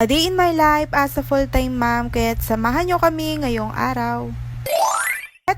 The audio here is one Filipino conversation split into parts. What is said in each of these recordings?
A day in my life as a full-time mom, kaya't samahan nyo kami ngayong araw.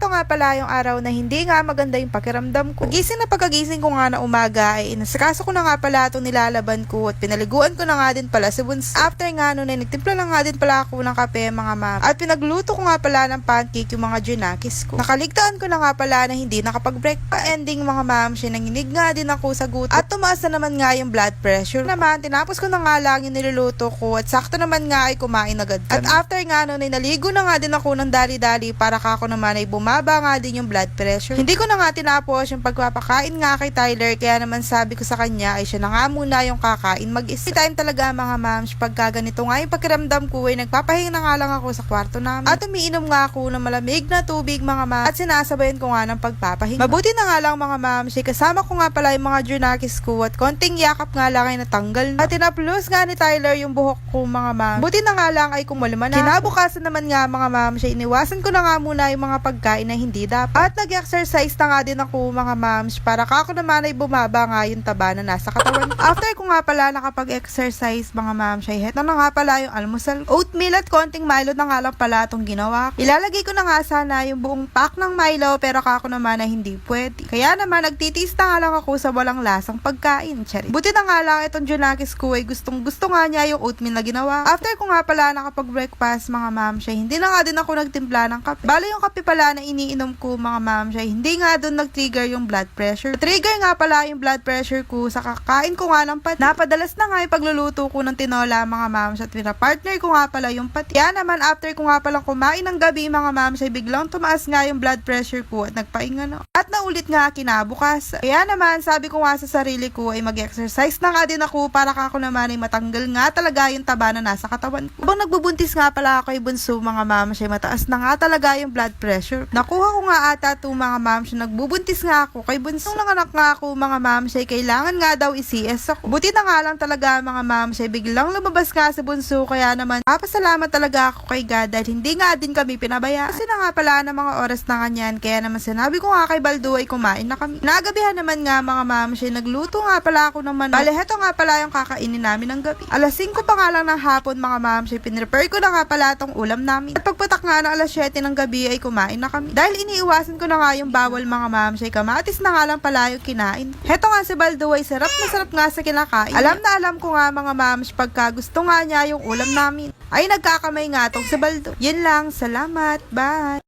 Ito nga pala yung araw na hindi nga maganda yung pakiramdam ko. Gising na pagkagising ko nga na umaga ay inasikaso ko na nga pala itong nilalaban ko at pinaliguan ko na nga din pala si Bunso. After nga nun ay nagtimpla lang nga din pala ako ng kape mga ma'am. At pinagluto ko nga pala ng pancake yung mga junakis ko. Nakaligtaan ko na nga pala na hindi nakapag-breakfast. Ending mga ma'am, siya nanginig nga din ako sa gutom. At tumaas na naman nga yung blood pressure. Naman, tinapos ko na nga lang yung niluluto ko at sakto naman nga ay kumain agad. At after nga nun ay naligo na nga din ako ng dali-dali para ka ako naman ay bumaba nga din yung blood pressure. Hindi ko na nga tinapos yung pagpapakain nga kay Tyler kaya naman sabi ko sa kanya ay siya na nga muna yung kakain mag time talaga mga moms pagka ganito nga yung pakiramdam ko ay nagpapahinga na nga lang ako sa kwarto namin. At umiinom nga ako ng malamig na tubig mga moms at sinasabayan ko nga ng pagpapahinga. Mabuti na nga lang mga moms ay kasama ko nga pala yung mga junakis ko at konting yakap nga lang ay natanggal na. At tinaplos nga ni Tyler yung buhok ko mga moms. Buti na nga lang ay kumalma na. Kinabukasan naman nga mga moms ay iniwasan ko na nga muna yung mga pagkain na hindi dapat. At nag-exercise na nga din ako mga moms para ka ako naman ay bumaba nga yung taba na nasa katawan. After ko nga pala nakapag-exercise mga moms ay heto na nga pala yung almusal. Oatmeal at konting Milo na nga lang pala itong ginawa. ko. Ilalagay ko na nga sana yung buong pack ng Milo pero ka ako naman ay hindi pwede. Kaya naman nagtitiis na nga lang ako sa walang lasang pagkain. Charit. Buti na nga lang itong Junakis ko ay gustong gusto nga niya yung oatmeal na ginawa. After ko nga pala nakapag-breakfast mga ma'am siya, hindi na nga din ako nagtimpla ng kape. Bale yung kape pala na iniinom ko mga ma'am siya, hindi nga doon nag-trigger yung blood pressure. Trigger nga pala yung blood pressure ko sa kakain ko nga ng pati. Napadalas na nga yung pagluluto ko ng tinola mga ma'am siya at partner ko nga pala yung pati. Kaya naman after ko nga pala kumain ng gabi mga ma'am siya, biglang tumaas nga yung blood pressure ko at nagpahinga na. At naulit nga kinabukas. Kaya naman sabi ko nga sa sarili ko ay mag-exercise na nga din ako para ka ako naman ay matanggal nga talaga yung taba na nasa katawan ko. Habang nagbubuntis nga pala ako kay Bunso mga ma'am siya, mataas na nga talaga yung blood pressure. Nakuha ko nga ata to mga ma'am siya, nagbubuntis nga ako kay Bunso. Nung nanganak nga ako mga ma'am siya, kailangan nga daw i-CS ako. Buti na nga lang talaga mga ma'am siya, biglang lumabas nga sa Bunso kaya naman papasalamat talaga ako kay God dahil hindi nga din kami pinabaya. Kasi na nga pala ng mga oras na kanyan, kaya naman sinabi ko nga kay Baldo ay kumain na kami. Nagabihan naman nga mga ma'am siya, nagluto nga pala ako ng manok. Bale, heto nga pala yung kakainin namin ng gabi. Alas 5 pa nga lang ng hapon mga ma'am siya, pinrepare ko na nga pala tong ulam namin. At pagpatak nga ng alas 7 ng gabi ay kumain na kami. Dahil iniiwasan ko na nga yung bawal mga ma'am siya, kamatis na nga lang pala yung kinain. Heto nga si Baldo ay sarap na sarap nga sa kinakain. Alam na alam ko nga mga ma'am pagka gusto nga niya yung ulam namin. Ay nagkakamay nga tong si Baldo. Yun lang, salamat, bye!